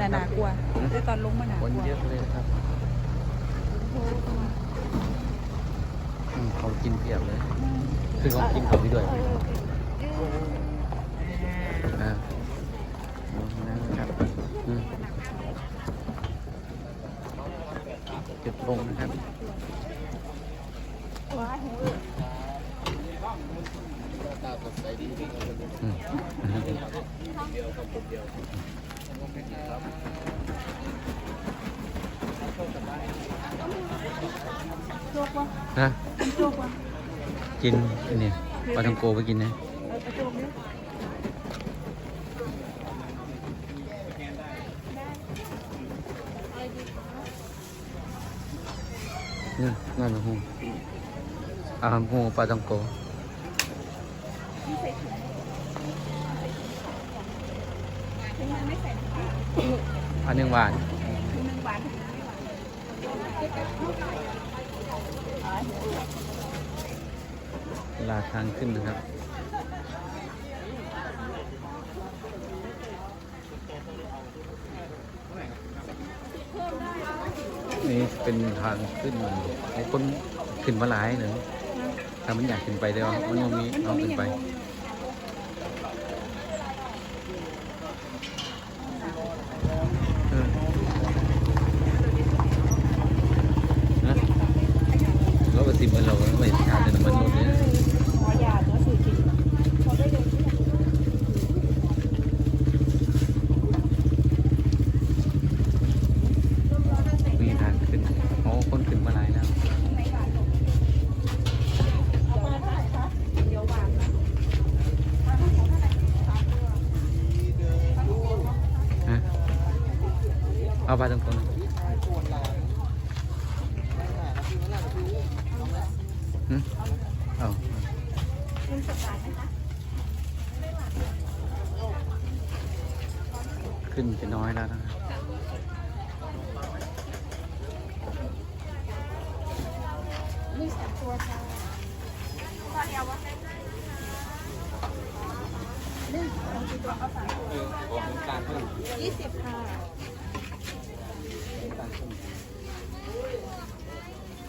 น่ะนากลัวแต่ตอนลงมันาคกนลัวเยอะเลยครับเขากินเพียบเลย คือเขากินเขางพี่ด้วยอ่านะครับเก็บลงนะครับอืม วะกินอันนี้ปลาทังโกไปกินนะเนี่ยนี่งานหูอาหารหูปลาทังโกไม่ใส่ถุงถุงไม่ใส่ อันหนึ่งหวานเวลาทางขึ้นนะครับนี่เป็นทางขึ้นไอ้คนขึ้นมาหลายหนึ่งถ้ามันอยากขึ้นไปเดี๋ยวมันยังมีเอาขึ้นไป เออนะเราไปสิบมันเราไม่ชาติน้ำมันรถเนี่ย ขอยาตัวสื่อกินพอได้เดินที่ไหน มีทางขึ้นโอ้คนขึ้นมาหลายแล้ว ไม่หวานหรอกเอาปลาเท่าไหร่คะเดี๋ยวหวานนะปลาท่องโกเท่าไหร่สามตัวปลาท่องโกเนาะ ฮะเอา ไปตรงนหืมเอาขึ้นจะน้อยแล้วนะครับมีสามตัวค่ะตอนเดียววะหนึ่งสองกี่ตัวเอาสามตัวยี่สิบค่ะ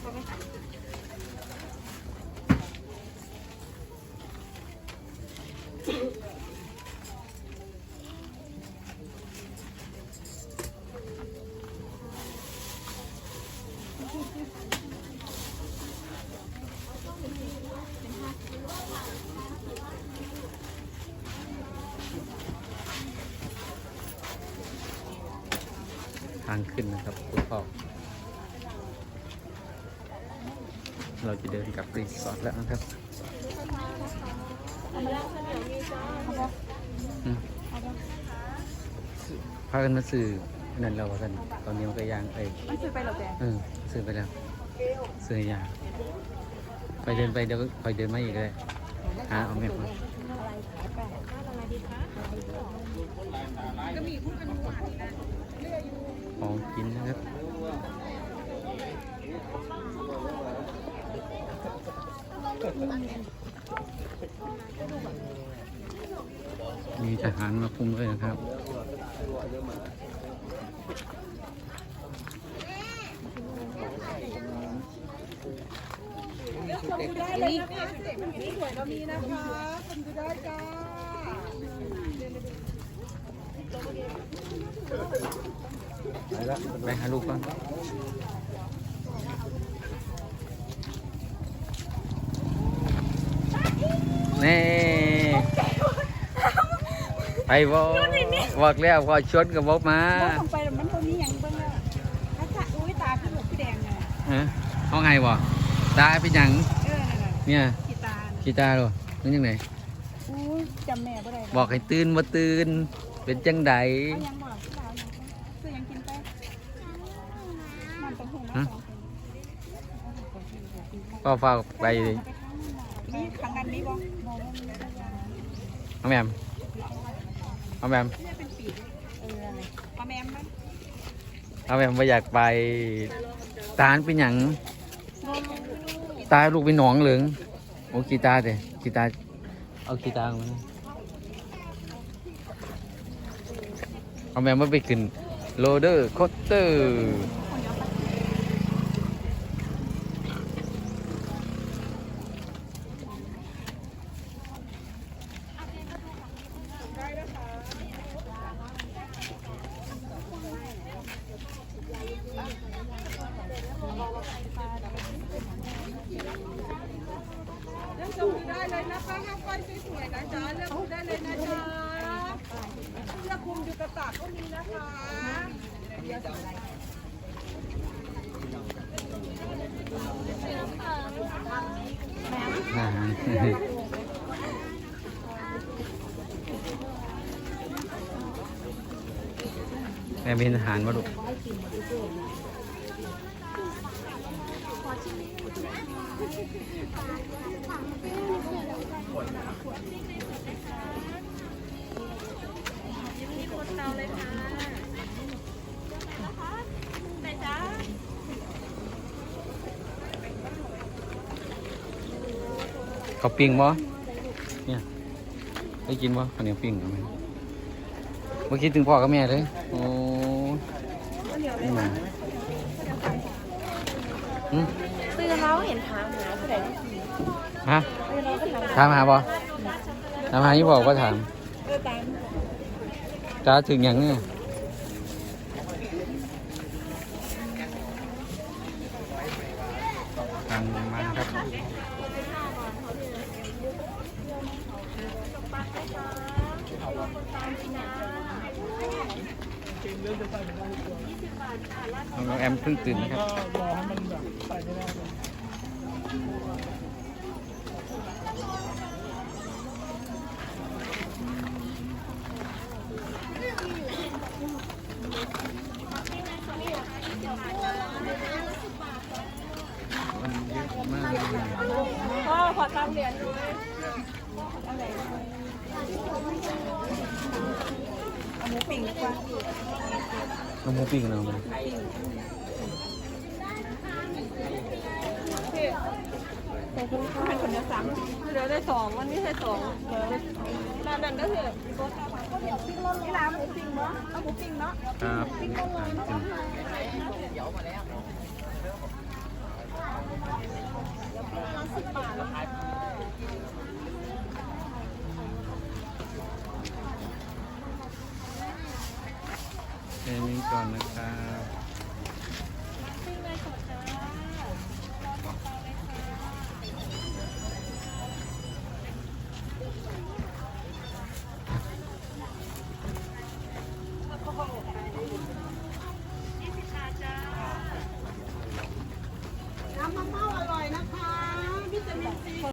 พอไหมคะ ทางขึ้นนะครับคุณพ่อเราจะเดินกลับรีสอร์ทแล้วนะครับพากันมาซื้อ นนั่นเรากันตอนนี้มันก็ยางไปมันซื้อไปเหรอแกเออซื้อไปแล้วซื้อยางไปเดินไปเดี๋ยวไปเดินมาอีกเลยหาเอาแม่มาอะไรขายแปดอะไรดีคะก็มีพุ่งอันหวานนะของกินนะครับมีทหารมาคุมด้วยนะครับ ดูได้เลยนะคะนี่สวยก็มีนะคะชมดูได้จ้าไปแล้วไปหาลูกก่อนนี่ไปบอกบอกแล้วพอชวนกับบอกมาบอกลงไปแล้วมันตัวนี้ยังเบิ่งอะถ้าจะอุ้ยตาขึ้นหมดพี่แดงเลยฮะห้องไงบ่ตาเป็นหยัง เออนั่นน่ะเนี่ยกีตาร์กีตาร์หรอนั่นยังไงอู้จำแม่บ่ได้บอกให้ตื่นมาตื่น เป็นจังใดเอายังบอกพี่ดาวยังซื้อยังกินไปมันต้องหูนะก็ฝากไปนี่ครั้งนั้นนี้บ่บ่ว่ามีอะไรเอาแมมเอาแมมเนี่ยเป็นปีกเอออะไรปลาแมมมั้ยเอาแมมไม่อยากไปตาลเป็นหยัง ตาลูกเป็นหนองเหลืองโอ้กีตาเด็กีตาเอากีตาเอาแมวมาไปขึนโรเดอร์คอตเตอร์ จะได้เลยนะคะห้าก้อนสวยๆนะจ๊ะเลือกดูได้เลยนะจ๊ะเสื้อคลุมอยู่กระตากก็มีนะคะแม่เป็นทหารมาลูกมีคน เขาปิ้งบ่เนี่ยได้กินบ่ข้าวเหนียวปิ้งเอาไหมเมื่อกี้ถึงพ่อกับแม่เลย โอ้นี่มาอืม ตื่นแล้วเห็นถามหาผู้ใด ฮะถามหาบ่ถามหายี่บอกก็ถามเออตามจ้าถึงอย่างเนี่ยทางมันครับน้องแอมเพิ่งตื่นนะครับรอให้มันแบบใส่ได้เลย มันเยอะมากเลย พ่อขอตามเหรียญด้วย น้องหมูปิ้งเรามันพี่ขอบคุณค่ะเป็นคนเดียวสามเหลือได้สองวันนี้ใช่สองเหลือได้ร้านนั้นก็คือที่ร้านหมูปิ้งเนาะเอาหมูปิ้งเนาะครับทานกินแค่นี้ก่อนนะครับ